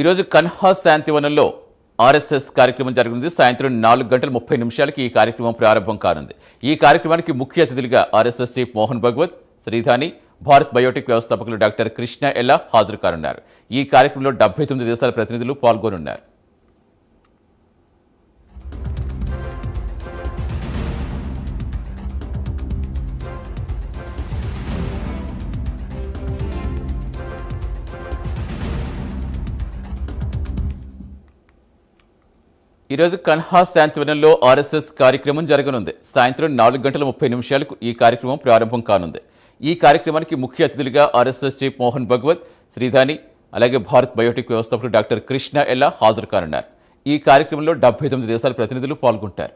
ఈరోజు కన్హా శాంతివనంలో ఆర్ఎస్ఎస్ కార్యక్రమం జరగనుంది. సాయంత్రం నాలుగు గంటల ముప్పై నిమిషాలకి ఈ కార్యక్రమం ప్రారంభం కానుంది. ఈ కార్యక్రమానికి ముఖ్య అతిథులుగా ఆర్ఎస్ఎస్ చీఫ్ మోహన్ భగవత్ శ్రీధాని భారత్ బయోటిక్ వ్యవస్థాపకులు డాక్టర్ కృష్ణ ఎల్లా హాజరు కానున్నారు. ఈ కార్యక్రమంలో డెబ్బై తొమ్మిది దేశాల ప్రతినిధులు పాల్గొనున్నారు. ఈరోజు కన్హా శాంతివనంలో ఆర్ఎస్ఎస్ కార్యక్రమం జరగనుంది. సాయంత్రం నాలుగు గంటల ముప్పై నిమిషాలకు ఈ కార్యక్రమం ప్రారంభం కానుంది. ఈ కార్యక్రమానికి ముఖ్య అతిథులుగా ఆర్ఎస్ఎస్ చీఫ్ మోహన్ భగవత్ శ్రీధాని అలాగే భారత్ బయోటిక్ వ్యవస్థాపకుడు డాక్టర్ కృష్ణ ఎల్లా హాజరు కానున్నారు. ఈ కార్యక్రమంలో డెబ్బై తొమ్మిది దేశాల ప్రతినిధులు పాల్గొంటారు.